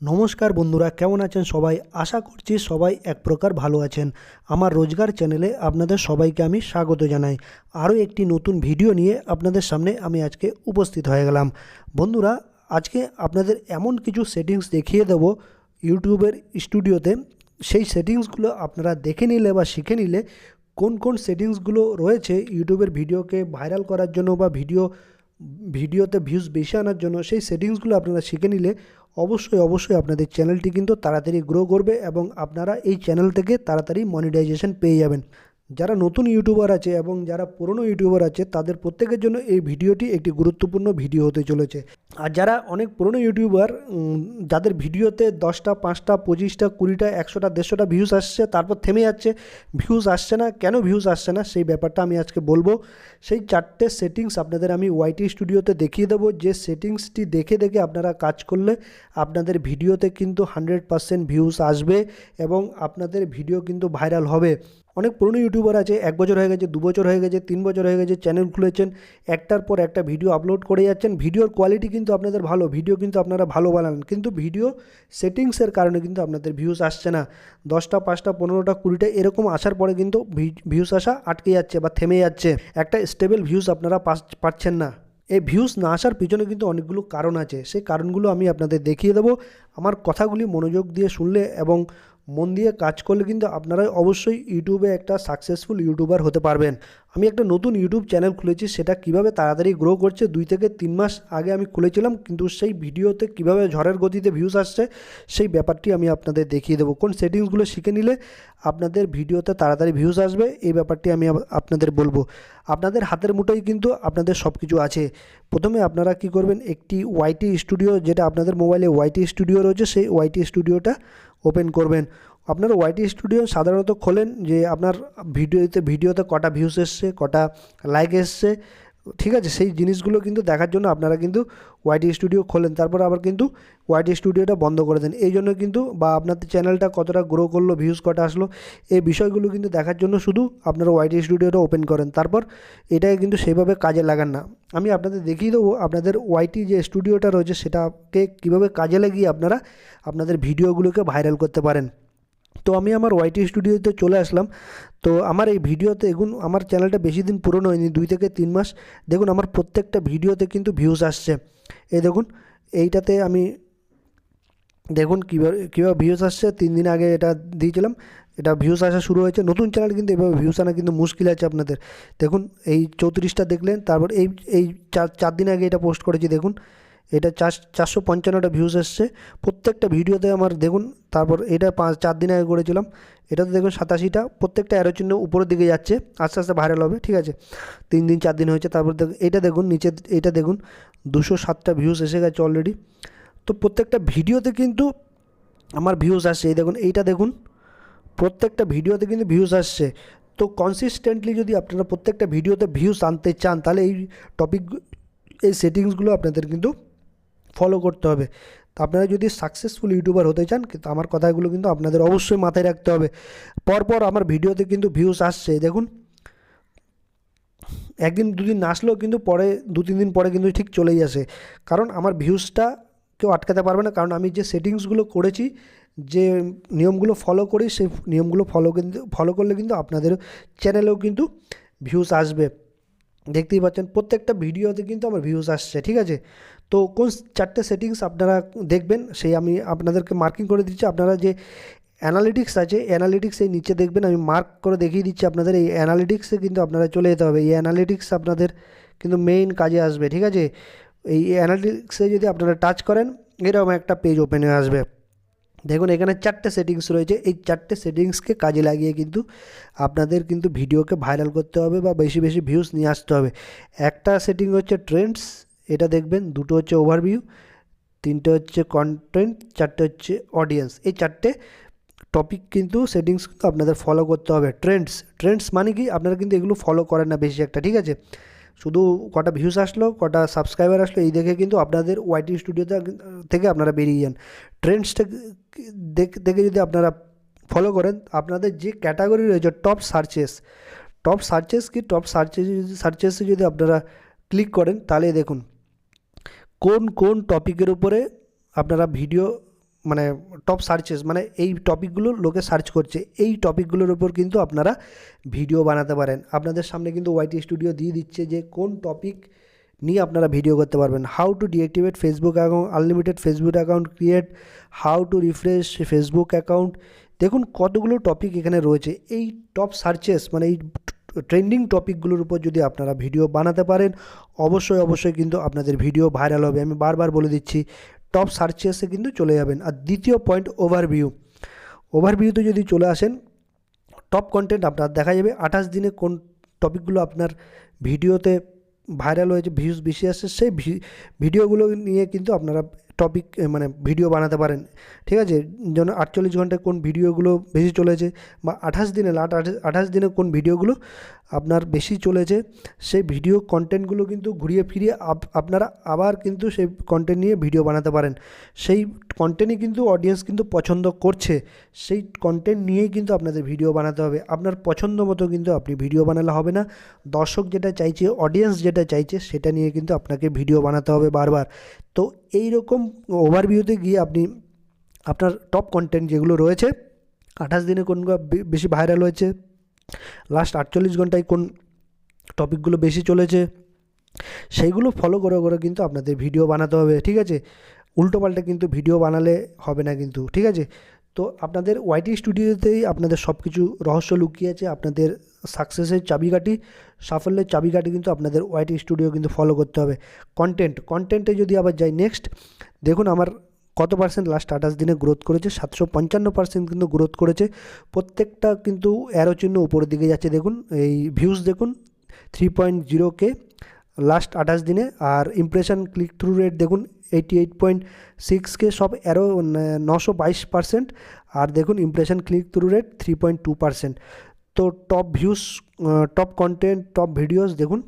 নমস্কার বন্ধুরা, কেমন আছেন সবাই? আশা করছি সবাই এক প্রকার ভালো আছেন। আমার রোজগার চ্যানেলে আপনাদের সবাইকে আমি স্বাগত জানাই। আরও একটি নতুন ভিডিও নিয়ে আপনাদের সামনে আমি আজকে উপস্থিত হয়ে গেলাম। বন্ধুরা, আজকে আপনাদের এমন কিছু সেটিংস দেখিয়ে দেব ইউটিউবের স্টুডিওতে। সেই সেটিংসগুলো আপনারা দেখে নিলে বা শিখে নিলে কোন কোন সেটিংসগুলো রয়েছে ইউটিউবের ভিডিওকে ভাইরাল করার জন্য বা ভিডিও ভিডিওতে ভিউজ বেশি আনার জন্য সেই সেটিংসগুলো আপনারা শিখে নিলে অবশ্যই অবশ্যই আপনাদের চ্যানেলটি কিন্তু তাড়াতাড়ি গ্রো করবে এবং আপনারা এই চ্যানেল থেকে তাড়াতাড়ি মনিটাইজেশন পেয়ে যাবেন। যারা নতুন ইউটিউবার আছে এবং যারা পুরনো ইউটিউবার আছে, তাদের প্রত্যেকের জন্য এই ভিডিওটি একটি গুরুত্বপূর্ণ ভিডিও হতে চলেছে। আর যারা অনেক পুরনো ইউটিউবার যাদের ভিডিওতে দশটা, পাঁচটা, পঁচিশটা, কুড়িটা, একশোটা, দেড়শোটা ভিউজ আসছে, তারপর থেমে যাচ্ছে ভিউজ আসছে না, কেন ভিউজ আসছে না, সেই ব্যাপারটা আমি আজকে বলব। সেই চারটে সেটিংস আপনাদের আমি ওয়াইটি স্টুডিওতে দেখিয়ে দেবো। যে সেটিংসটি দেখে দেখে আপনারা কাজ করলে আপনাদের ভিডিওতে কিন্তু হান্ড্রেড পারসেন্ট ভিউজ আসবে এবং আপনাদের ভিডিও কিন্তু ভাইরাল হবে। অনেক পুরনো ইউটিউবার আছে, এক বছর হয়ে গেছে, দু বছর হয়ে গেছে, তিন বছর হয়ে গেছে চ্যানেল খুলেছেন, একটার পর একটা ভিডিও আপলোড করে যাচ্ছেন। ভিডিওর কোয়ালিটি কিন্তু আপনাদের ভালো ভিডিও কিন্তু আপনারা ভালো বানান। কিন্তু ভিডিও সেটিংসের কারণে কিন্তু আপনাদের ভিউজ আসছে না। দশটা, পাঁচটা, পনেরোটা, কুড়িটা এরকম আসার পরে কিন্তু ভিউজ আসা আটকে যাচ্ছে বা থেমে যাচ্ছে। একটা স্টেবল ভিউজ আপনারা পাচ্ছেন না। এই ভিউজ না আসার পিছনে কিন্তু অনেকগুলো কারণ আছে। সেই কারণগুলো আমি আপনাদের দেখিয়ে দেবো। আমার কথাগুলি মনোযোগ দিয়ে শুনলে এবং মন দিয়ে কাজ করলে কিন্তু আপনারা অবশ্যই ইউটিউবে একটা সাকসেসফুল ইউটিউবার হতে পারবেন। আমি একটা নতুন ইউটিউব চ্যানেল খুলেছি, সেটা কীভাবে তাড়াতাড়ি গ্রো করছে, দুই থেকে তিন মাস আগে আমি খুলেছিলাম, কিন্তু সেই ভিডিওতে কীভাবে ঝড়ের গতিতে ভিউজ আসছে, সেই ব্যাপারটি আমি আপনাদের দেখিয়ে দেবো। কোন সেটিংসগুলো শিখে নিলে আপনাদের ভিডিওতে তাড়াতাড়ি ভিউজ আসবে, এই ব্যাপারটি আমি আপনাদের বলব। আপনাদের হাতের মুঠোয় কিন্তু আপনাদের সব কিছু আছে। প্রথমে আপনারা কি করবেন, একটি ওয়াইটি স্টুডিও যেটা আপনাদের মোবাইলে ওয়াইটি স্টুডিও রয়েছে, সেই ওয়াইটি স্টুডিওটা ওপেন করবেন। আপনারা ওয়াইটি স্টুডিও সাধারণত খোলেন যে আপনার ভিডিওতে ভিডিওতে কটা ভিউস এসছে, কটা লাইক এসছে। ঠিক আছে, সেই জিনিসগুলো কিন্তু দেখার জন্য আপনারা কিন্তু ওয়াইটি স্টুডিও খোলেন। তারপর আবার কিন্তু ওয়াইটি স্টুডিওটা বন্ধ করে দেন। এই জন্য কিন্তু বা আপনাদের চ্যানেলটা কতটা গ্রো করল ভিউজ কটা আসলো, এই বিষয়গুলো কিন্তু দেখার জন্য শুধু আপনারা ওয়াইটি স্টুডিওটা ওপেন করেন। তারপর এটাকে কিন্তু সেইভাবে কাজে লাগান না। আমি আপনাদের দেখিয়ে দেবো আপনাদের ওয়াইটি যে স্টুডিওটা রয়েছে, সেটাকে কীভাবে কাজে লাগিয়ে আপনারা আপনাদের ভিডিওগুলোকে ভাইরাল করতে পারেন। তো আমি আমার ওয়াইটি স্টুডিওতে চলে আসলাম। তো আমার এই ভিডিওতে দেখুন, আমার চ্যানেলটা বেশি দিন পুরনো হয়নি, দুই থেকে তিন মাস। দেখুন, আমার প্রত্যেকটা ভিডিওতে কিন্তু ভিউজ আসছে। এই দেখুন, এইটাতে আমি দেখুন কীভাবে কীভাবে ভিউজ আসছে। তিন দিন আগে এটা দিয়েছিলাম, এটা ভিউজ আসা শুরু হয়েছে। নতুন চ্যানেল কিন্তু এভাবে ভিউজ আনা কিন্তু মুশকিল আছে আপনাদের। দেখুন, এই চৌত্রিশটা দেখলেন, তারপর এই এই চার চার দিন আগে এটা পোস্ট করেছি, দেখুন। এটা চার চারশো পঞ্চান্নটা ভিউজ এসছে। প্রত্যেকটা ভিডিওতে আমার দেখুন, তারপর এটা পাঁচ, চার দিন আগে করেছিলাম, এটাতে দেখুন সাতাশিটা, প্রত্যেকটা অ্যারো চিহ্ন উপরের দিকে যাচ্ছে, আস্তে আস্তে ভাইরাল হবে, ঠিক আছে? তিন দিন, চার দিন হয়েছে, তারপর এটা দেখুন, নিচে, এটা দেখুন, দুশো সাতটা ভিউজ এসে গেছে অলরেডি তো প্রত্যেকটা ভিডিওতে কিন্তু আমার ভিউজ আসছে, এই দেখুন, এইটা দেখুন, প্রত্যেকটা ভিডিওতে কিন্তু ভিউজ আসছে। তো কনসিস্টেন্টলি যদি আপনারা প্রত্যেকটা ভিডিওতে ভিউজ আনতে চান, তাহলে এই টপিক এই সেটিংসগুলো আপনাদের কিন্তু ফলো করতে হবে। তো আপনারা যদি সাকসেসফুল ইউটিউবার হতে চান, কিন্তু আমার কথাগুলো কিন্তু আপনাদের অবশ্যই মাথায় রাখতে হবে। পরপর আমার ভিডিওতে কিন্তু ভিউজ আসছে, দেখুন। একদিন দুদিন না আসলেও কিন্তু পরে দু তিন দিন পরে কিন্তু ঠিক চলেই আসে। কারণ আমার ভিউজটা কেউ আটকাতে পারবে না, কারণ আমি যে সেটিংসগুলো করেছি, যে নিয়মগুলো ফলো করি, সেই নিয়মগুলো ফলো কিন্তু ফলো করলে কিন্তু আপনাদের চ্যানেলেও কিন্তু ভিউজ আসবে। দেখতেই পাচ্ছেন, প্রত্যেকটা ভিডিওতে কিন্তু আমার ভিউজ আসছে, ঠিক আছে? তো কোন চারটে সেটিংস আপনারা দেখবেন, সেই আমি আপনাদেরকে মার্কিং করে দিচ্ছি। আপনারা যে অ্যানালিটিক্স আছে অ্যানালিটিক্স এই নিচে দেখবেন, আমি মার্ক করে দেখিয়ে দিচ্ছি আপনাদের। এই অ্যানালিটিক্সে কিন্তু আপনারা চলে যেতে হবে। এই অ্যানালিটিক্স আপনাদের কিন্তু মেইন কাজে আসবে, ঠিক আছে? এই অ্যানালিটিক্সে যদি আপনারা টাচ করেন, এরকম একটা পেজ ওপেন হয়ে আসবে। দেখুন, এখানে চারটে সেটিংস রয়েছে। এই চারটে সেটিংসকে কাজে লাগিয়ে কিন্তু আপনাদের কিন্তু ভিডিওকে ভাইরাল করতে হবে বা বেশি বেশি ভিউজ নিয়ে আসতে হবে। একটা সেটিং হচ্ছে ট্রেন্ডস এটা দেখবেন, দুটো হচ্ছে ওভারভিউ তিনটে হচ্ছে কন্টেন্ট চারটে হচ্ছে অডিয়েন্স এই চারটে টপিক কিন্তু সেটিংস কিন্তু আপনাদের ফলো করতে হবে। ট্রেন্ডস ট্রেন্ডস মানে কি? আপনারা কিন্তু এগুলো ফলো করেন না বেশি একটা, ঠিক আছে? শুধু কটা ভিউস আসলো, কটা সাবস্ক্রাইবার আসলো, এই দেখে কিন্তু আপনাদের ওয়াইটি স্টুডিওতে থেকে আপনারা বেরিয়ে যান। ট্রেন্ডসটা দেখে যদি আপনারা ফলো করেন, আপনাদের যে ক্যাটাগরি রয়েছে টপ সার্চেস টপ সার্চেস কি? টপ সার্চেস সার্চেসে যদি আপনারা ক্লিক করেন, তাহলে দেখুন কোন কোন টপিকের উপরে আপনারা ভিডিও মানে টপ সার্চেস মানে এই টপিকগুলো লোকে সার্চ করছে, এই টপিকগুলোর উপর কিন্তু আপনারা ভিডিও বানাতে পারেন। আপনাদের সামনে কিন্তু ওয়াইটি স্টুডিও দিয়ে দিচ্ছে যে কোন টপিক নিয়ে আপনারা ভিডিও করতে পারবেন। How to deactivate Facebook account unlimited Facebook account create how to refresh Facebook account দেখুন কতগুলো টপিক এখানে রয়েছে। এই টপ সার্চেস মানে এই ট্রেন্ডিং টপিকগুলোর উপর যদি আপনারা ভিডিও বানাতে পারেন, অবশ্যই অবশ্যই কিন্তু আপনাদের ভিডিও ভাইরাল হবে। আমি বারবার বলে দিচ্ছি টপ সার্চেসে কিন্তু চলে যাবেন। আর দ্বিতীয় পয়েন্ট ওভারভিউ ওভারভিউতে যদি চলে আসেন টপ কন্টেন্ট আপনার দেখা যাবে। আঠাশ দিনে কোন টপিকগুলো আপনার ভিডিওতে ভাইরাল হয়েছে ভিউজ বেশি আসছে, সেই ভিডিওগুলো নিয়ে কিন্তু আপনারা টপিক মানে ভিডিও বানাতে পারেন। ঠিক আছে? যেন আটচল্লিশ ঘন্টায় কোন ভিডিওগুলো বেশি চলেছে বা আঠাশ দিনে, লাট আঠাশ দিনে কোন ভিডিওগুলো আপনার বেশি চলেছে, সেই ভিডিও কন্টেন্টগুলো কিন্তু ঘুরিয়ে ফিরিয়ে আপনারা আবার কিন্তু সেই কন্টেন্ট নিয়ে ভিডিও বানাতে পারেন। সেই কন্টেন্টই কিন্তু অডিয়েন্স কিন্তু পছন্দ করছে, সেই কন্টেন্ট নিয়েই কিন্তু আপনাদের ভিডিও বানাতে হবে। আপনার পছন্দ মতো কিন্তু আপনি ভিডিও বানালে হবে না। দর্শক যেটা চাইছে অডিয়েন্স যেটা চাইছে, সেটা নিয়ে কিন্তু আপনাকে ভিডিও বানাতে হবে বারবার। তো এই রকম ওভারভিউতে গিয়ে আপনি আপনার টপ কন্টেন্ট যেগুলো রয়েছে, আঠাশ দিনে কোন বেশি ভাইরাল হয়েছে লাস্ট আটচল্লিশ ঘন্টায় কোন টপিকগুলো বেশি চলেছে, সেইগুলো ফলো করে করে কিন্তু আপনাদের ভিডিও বানাতে হবে, ঠিক আছে? উল্টোপাল্টা কিন্তু ভিডিও বানালে হবে না কিন্তু, ঠিক আছে? তো আপনাদের ওয়াইটি স্টুডিওতেই আপনাদের সব কিছু রহস্য লুকিয়ে আছে, আপনাদের সাকসেসের চাবিকাঠি, সাফল্যের চাবিকাঠি কিন্তু আপনাদের ওয়াইটি স্টুডিও কিন্তু ফলো করতে হবে। কন্টেন্ট কন্টেন্টে যদি আবার যাই নেক্সট দেখুন আমার কত পার্সেন্ট লাস্ট আঠাশ দিনে গ্রোথ করেছে, সাতশো পঞ্চান্ন পার্সেন্ট কিন্তু গ্রোথ করেছে। প্রত্যেকটা কিন্তু অ্যারো চিহ্ন উপরের দিকে যাচ্ছে, দেখুন, এই ভিউজ দেখুন three point zero K last আঠাশ দিনে, আর ইমপ্রেশন ক্লিক থ্রু রেট দেখুন eighty eight point six K সব অ্যারো নশো বাইশ পার্সেন্ট আর দেখুন impression click through rate three point two percent তো top views top content top videos দেখুন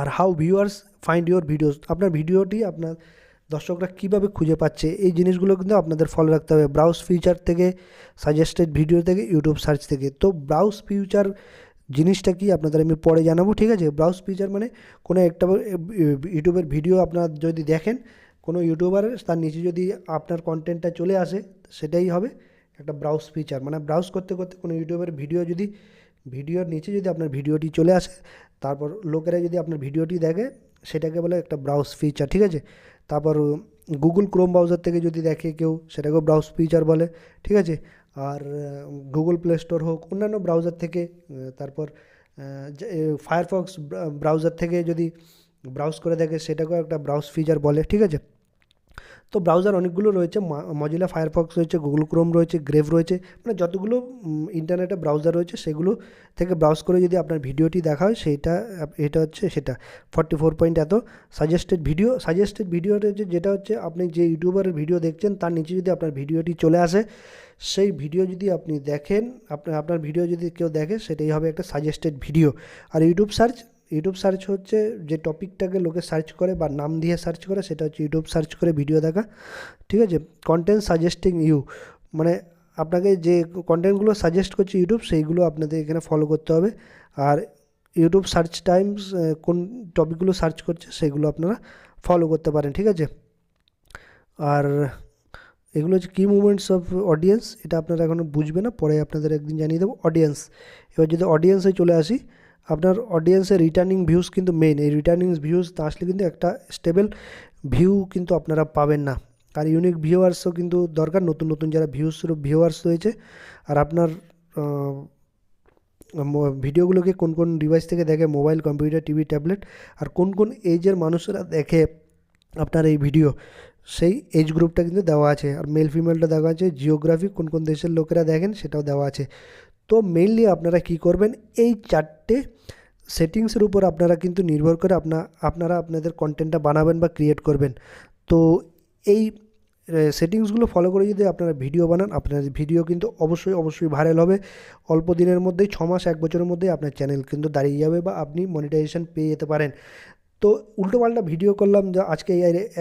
আর how viewers find your videos আপনার ভিডিওটি আপনার দর্শকরা কীভাবে খুঁজে পাচ্ছে, এই জিনিসগুলো কিন্তু আপনাদের ফলো রাখতে হবে ব্রাউজ ফিচার থেকে সাজেস্টেড ভিডিও থেকে ইউটিউব সার্চ থেকে। তো ব্রাউজ ফিউচার জিনিসটা কি আপনাদের আমি পরে জানাব, ঠিক আছে? ব্রাউজ ফিচার মানে কোনো একটা ইউটিউবের ভিডিও আপনার যদি দেখেন কোনো ইউটিউবারের তার নিচে যদি আপনার কন্টেন্টটা চলে আসে, সেটাই হবে একটা ব্রাউজ ফিচার মানে ব্রাউজ করতে করতে কোনো ইউটিউবের ভিডিও যদি ভিডিওর নিচে যদি আপনার ভিডিওটি চলে আসে, তারপর লোকেরা যদি আপনার ভিডিওটি দেখে, সেটাকে বলে একটা ব্রাউজ ফিচার ঠিক আছে? তারপর গুগল ক্রোম ব্রাউজার থেকে যদি দেখে কেউ, সেটাকেও ব্রাউজ ফিচার বলে, ঠিক আছে? আর গুগল প্লে স্টোর হোক, অন্যান্য ব্রাউজার থেকে তারপর ফায়ারফক্স ব্রাউজার থেকে যদি ব্রাউজ করে দেখে সেটাকেও একটা ব্রাউজ ফিচার বলে, ঠিক আছে? তো ব্রাউজার অনেকগুলো রয়েছে মজিলা ফায়ারফক্স রয়েছে গুগল ক্রোম রয়েছে গ্রেভ রয়েছে মানে যতগুলো ইন্টারনেটে ব্রাউজার রয়েছে সেগুলো থেকে ব্রাউজ করে যদি আপনার ভিডিওটি দেখা হয়, সেইটা, এটা হচ্ছে সেটা। ফর্টি ফোর পয়েন্ট এত সাজেস্টেড ভিডিও সাজেস্টেড ভিডিওটা হচ্ছে, যেটা হচ্ছে আপনি যে ইউটিউবারের ভিডিও দেখছেন, তার নিচে যদি আপনার ভিডিওটি চলে আসে, সেই ভিডিও যদি আপনি দেখেন আপনার আপনার ভিডিও যদি কেউ দেখে, সেটাই হবে একটা সাজেস্টেড ভিডিও আর ইউটিউব সার্চ ইউটিউব সার্চ হচ্ছে, যে টপিকটাকে লোকে সার্চ করে বা নাম দিয়ে সার্চ করে, সেটা হচ্ছে ইউটিউব সার্চ করে ভিডিও দেখা। ঠিক আছে? কন্টেন্ট সাজেস্টিং ইউ মানে আপনাকে যে কন্টেন্টগুলো সাজেস্ট করছে ইউটিউব, সেইগুলো আপনাদের এখানে ফলো করতে হবে। আর ইউটিউব সার্চ টাইমস কোন টপিকগুলো সার্চ করছে, সেগুলো আপনারা ফলো করতে পারেন। ঠিক আছে? আর এগুলো হচ্ছে কি মুভমেন্টস অফ অডিয়েন্স এটা আপনারা এখনও বুঝবে না, পরে আপনাদের একদিন জানিয়ে দেবো। অডিয়েন্স এবার যদি অডিয়েন্সে চলে আসি আপনার অডিয়েন্সের রিটার্নিং ভিউজ কিন্তু মেন এই রিটার্নিং ভিউজ আসলে কিন্তু একটা স্টেবল ভিউ কিন্তু আপনারা পাবেন না। আর ইউনিক ভিউয়ার্সও কিন্তু দরকার, নতুন নতুন যারা ভিউস ভিউয়ার্স রয়েছে। আর আপনার ভিডিওগুলোকে কোন কোন ডিভাইস থেকে দেখে মোবাইল কম্পিউটার টিভি ট্যাবলেট আর কোন কোন এজের মানুষরা দেখে আপনার এই ভিডিও সেই এজ গ্রুপটা কিন্তু দেওয়া আছে। আর মেল ফিমেলটা দেওয়া আছে। জিওগ্রাফি কোন কোন দেশের লোকেরা দেখেন, সেটাও দেওয়া আছে। তো মেইনলি আপনারা কি করবেন, এই চারটে সেটিংসের উপর আপনারা কিন্তু নির্ভর করে আপনা, আপনারা আপনাদের কন্টেন্টটা বানাবেন বা ক্রিয়েট করবেন। তো এই সেটিংসগুলো ফলো করে যদি আপনারা ভিডিও বানান আপনার ভিডিও কিন্তু অবশ্যই অবশ্যই ভাইরাল হবে। অল্প দিনের মধ্যেই, ছ মাস, এক বছরের মধ্যেই আপনার চ্যানেল কিন্তু দাঁড়িয়ে যাবে বা আপনি মনিটাইজেশন পেয়ে যেতে পারেন। তো উল্টোপাল্টা ভিডিও করলাম, যা আজকে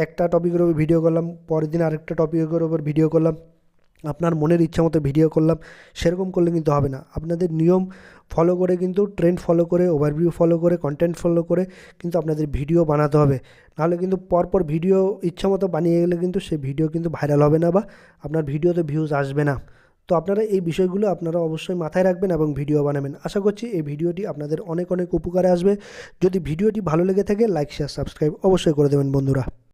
একটা টপিকের উপর ভিডিও করলাম, পরের দিন আরেকটা টপিকের উপর ভিডিও করলাম। আপনার মনের ইচ্ছা মতো ভিডিও করলাম, সেরকম করলে কিন্তু হবে না। আপনাদের নিয়ম ফলো করে কিন্তু ট্রেন্ড ফলো করে ওভারভিউ ফলো করে কন্টেন্ট ফলো করে কিন্তু আপনাদের ভিডিও বানাতে হবে। নাহলে কিন্তু পরপর ভিডিও ইচ্ছা মতো বানিয়ে গেলে কিন্তু সেই ভিডিও কিন্তু ভাইরাল হবে না বা আপনার ভিডিওতে ভিউজ আসবে না। তো আপনারা এই বিষয়গুলো আপনারা অবশ্যই মাথায় রাখবেন এবং ভিডিও বানাবেন। আশা করছি এই ভিডিওটি আপনাদের অনেক অনেক উপকারে আসবে। যদি ভিডিওটি ভালো লেগে থাকে লাইক শেয়ার সাবস্ক্রাইব অবশ্যই করে দেবেন বন্ধুরা।